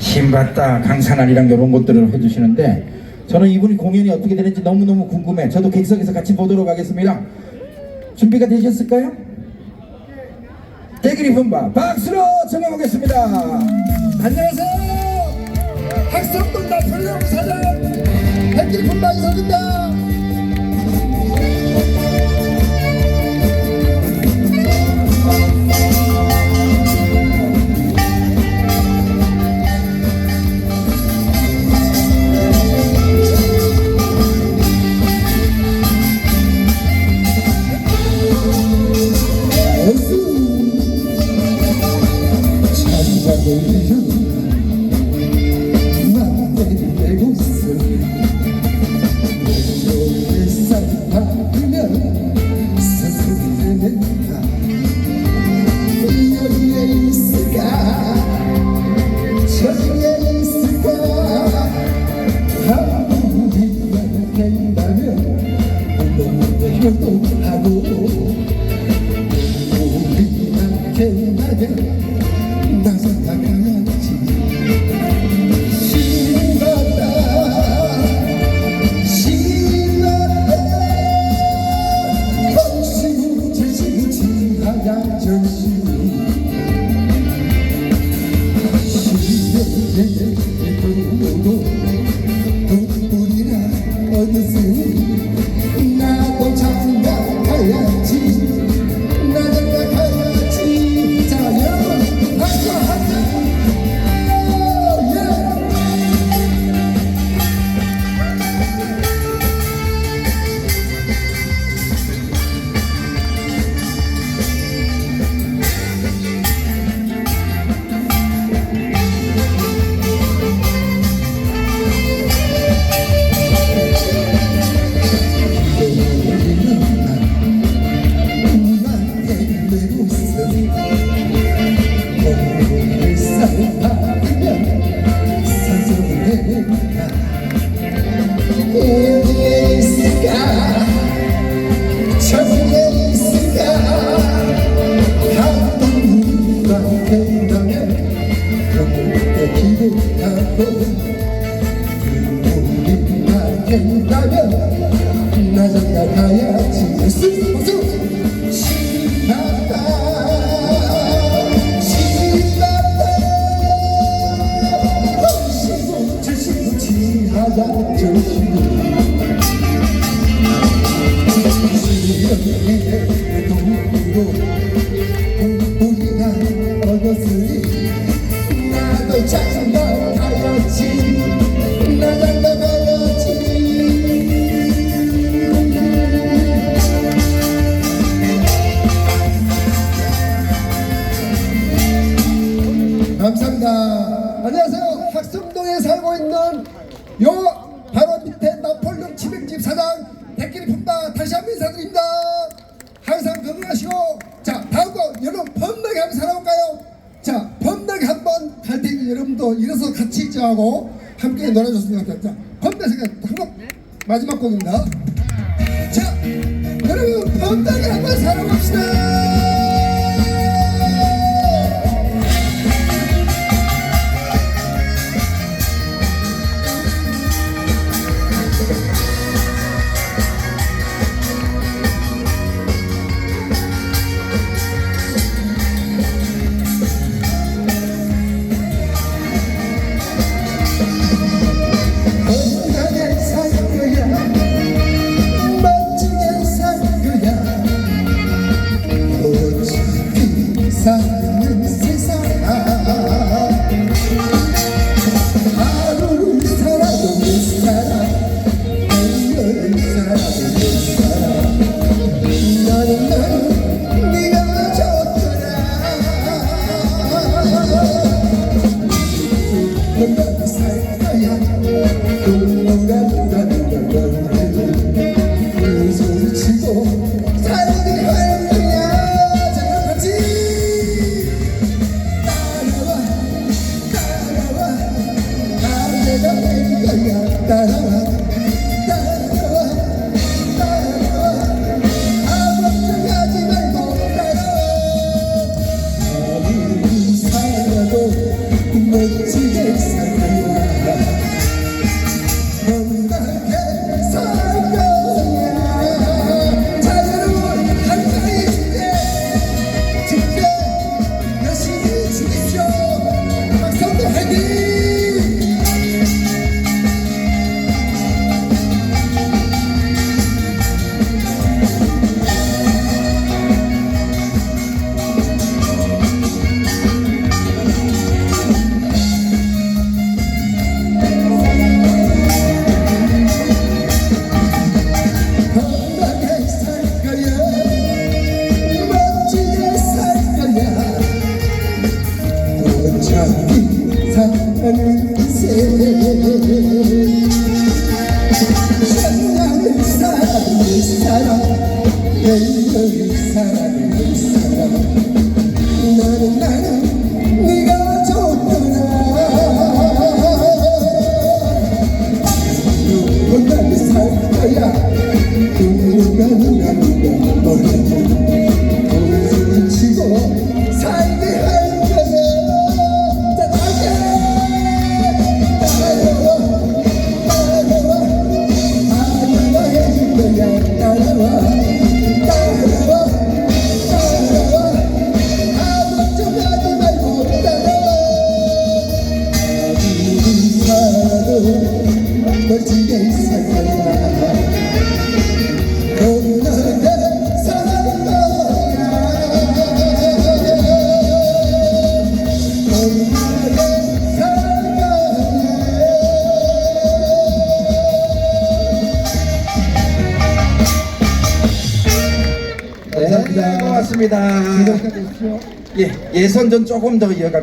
신받다 강산안이랑 이런 것들을 해주시는데 저는 이분이 공연이 어떻게 되는지 너무너무 궁금해. 저도 객석에서 같이 보도록 하겠습니다. 준비가 되셨을까요? 대기리 분바 박수로 청해보겠습니다. 안녕하세요. 학성동 나폴레옹 사장 백길 분방 이 석입니다. 하고 우리만 된다면 나 생각하지 신났다 신났다 정신 지지고 지하야 정신 신의 도로 눈물 된다면 살고 있는 요 바로 밑에 나폴령 치맥집 사장 백길이 품바 다시 한 번 인사드립니다. 항상 건강하시고 자 다음 거 여러분 번나게 한번 살아볼까요? 자 번나게 한번 갈 테니 여러분도 일어서 같이 입장하고 함께 놀아줬으면 좋겠다. 건배생각 한곡 마지막 곡입니다. 자 여러분 번나게 한번 살아봅시다. 너를 사랑을 사랑 나는 나는 네가 좋더라. 누군가를 살 거야 멋지게 살 거야 너는 나를 사랑할 거야 너는 나를 사랑할 거야 네, 고맙습니다. 예, 예선 전 조금 더 이어갑니다.